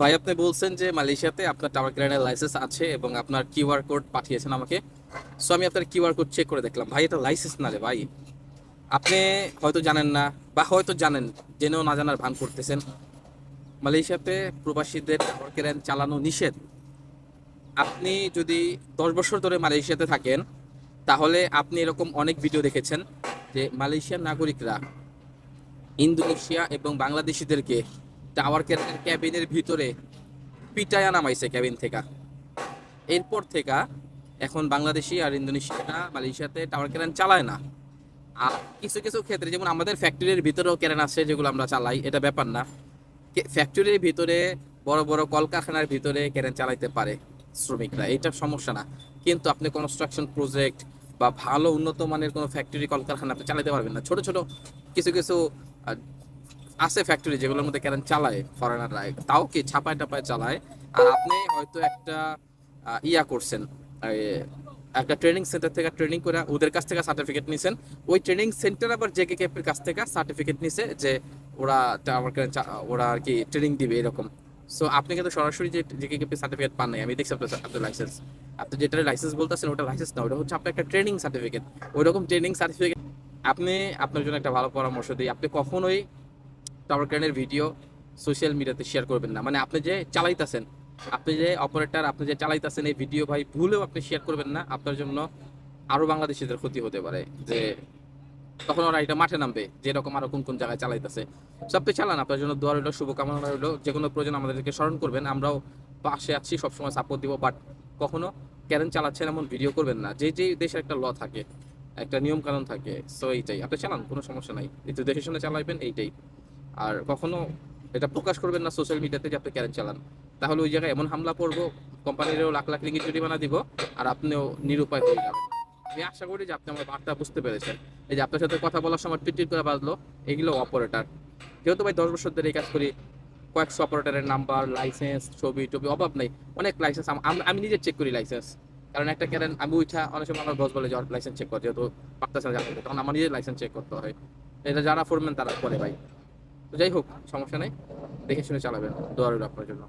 ভাই, আপনি বলছেন যে মালয়েশিয়াতে আপনার টাওয়ার ক্রেনের লাইসেন্স আছে এবং আপনার কিউআর কোড পাঠিয়েছেন আমাকে। সো আমি আপনার কিউআর কোড চেক করে দেখলাম। ভাই, এটা লাইসেন্স না রে ভাই। আপনি হয়তো জানেন না বা হয়তো জানেন, জেনেও না জানার ভান করতেছেন। মালয়েশিয়াতে প্রবাসীদের টাওয়ার ক্রেন চালানো নিষেধ। আপনি যদি দশ বছর ধরে মালয়েশিয়াতে থাকেন, তাহলে আপনি এরকম অনেক ভিডিও দেখেছেন যে মালয়েশিয়ার নাগরিকরা ইন্দোনেশিয়া এবং বাংলাদেশিদেরকে টাওয়ার ক্যাবিনের ক্যাবিনের ভিতরে পিটায়া নামাইছে ক্যাবিন থেকে। এরপর থেকে এখন বাংলাদেশি আর ইন্দোনেশিয়ারা মালয়েশিয়াতে টাওয়ার ক্যারেন চালায় না। আর কিছু কিছু ক্ষেত্রে যেমন আমাদের ফ্যাক্টরির ভিতরেও ক্যারেন আছে যেগুলো আমরা চালাই, এটা ব্যাপার না। ফ্যাক্টরির ভিতরে বড় বড় কলকারখানার ভিতরে ক্যারেন চালাইতে পারে শ্রমিকরা, এটা সমস্যা না। কিন্তু আপনি কনস্ট্রাকশন প্রজেক্ট বা ভালো উন্নত মানের কোনো ফ্যাক্টরি কলকারখানা আপনি চালাতে পারবেন না। ছোট ছোট কিছু কিছু আছে ফ্যাক্টরি যেগুলোর মধ্যে কেন চালায় ফরেনাররা তাও কি ছাপায় টাপায় চালায়? আর আপনি হয়তো একটা ইয়া করছেন একটা ট্রেনিং সেন্টার থেকে ট্রেনিং করে ওদের কাছ থেকে সার্টিফিকেট নিছেন। ওই ট্রেনিং সেন্টার আবার জে কে ক্যাপের কাছ থেকে সার্টিফিকেট নিছে যে ওরা ক্রেন ওরা আর কি ট্রেনিং দিবে এরকম। সো আপনি কিন্তু সরাসরি যে জেকে ক্যাপের সার্টিফিকেট পান নাই, আমি দেখছি আপনার লাইসেন্স আপনি যেটা লাইসেন্স বলতেছেন, ওটা লাইসেন্স না, ওটা হচ্ছে আপনার একটা ট্রেনিং সার্টিফিকেট ওই রকম ট্রেনিং সার্টিফিকেট আপনি, আপনার জন্য একটা ভালো পরামর্শ দিই। আপনি কখনোই টাওয়ার ক্রেনের ভিডিও সোশ্যাল মিডিয়াতে শেয়ার করবেন না। মানে আপনি যে চালাইতেছেন, আপনি যে অপারেটার আপনি যে চালাইতেছেন এই ভিডিও ভাই, ভুলেও আপনি শেয়ার করবেন না। আপনার জন্য আরও বাংলাদেশিদের ক্ষতি হতে পারে যে তখন ওরা এটা মাঠে নামবে, যে এরকম আরও কোন কোন জায়গায় চালাইতেছে। সব তো চালান, আপনার জন্য দোয়া রইল, শুভকামনা রইল, যে কোনো প্রয়োজন আমাদেরকে স্মরণ করবেন, আমরাও পাশে আছি, সবসময় সাপোর্ট দিব বাট কখনো ক্যারেন চালাচ্ছেন এমন ভিডিও করবেন না। যে যে দেশের একটা ল থাকে, একটা নিয়ম কানুন থাকে সো এইটাই। আপনি চালান, কোনো সমস্যা নাই। কিন্তু দেখে শুনে চালাইবেন, এইটাই। আর কখনো এটা প্রকাশ করবেন না সোশ্যাল মিডিয়াতে যে আপনি ক্যারেন চালান। তাহলে ওই জায়গায় এমন হামলা করব কোম্পানিরও লাখ লাখ রিঙ্গিত জরিমানা দিব আর আপনিও নিরুপায় হয়ে যাবেন। আমি আশা করি যে আপনি আমার বার্তা বুঝতে পেরেছেন। এই যে আপনার সাথে কথা বলার সময় টিট করে বাজলো, এগুলো অপারেটার যেহেতু ভাই দশ বছর ধরে এই কাজ করি, কয়েকশো অপারেটরের নাম্বার লাইসেন্স ছবি টবি অভাব নেই, অনেক লাইসেন্স আমি নিজে চেক করি লাইসেন্স কারণ একটা ক্যারেন, আমি উঠা অনেক সময় আমার বস বলে যে লাইসেন্স চেক কর, যেহেতু পারতেছে না তখন আমার নিজের লাইসেন্স চেক করতে হয়। এটা যারা ফোরম্যান তারা করে ভাই। তো যাই হোক সমস্যা নেই। দেখে শুনে চালাবেন। দোয়া রইল আপনার জন্য।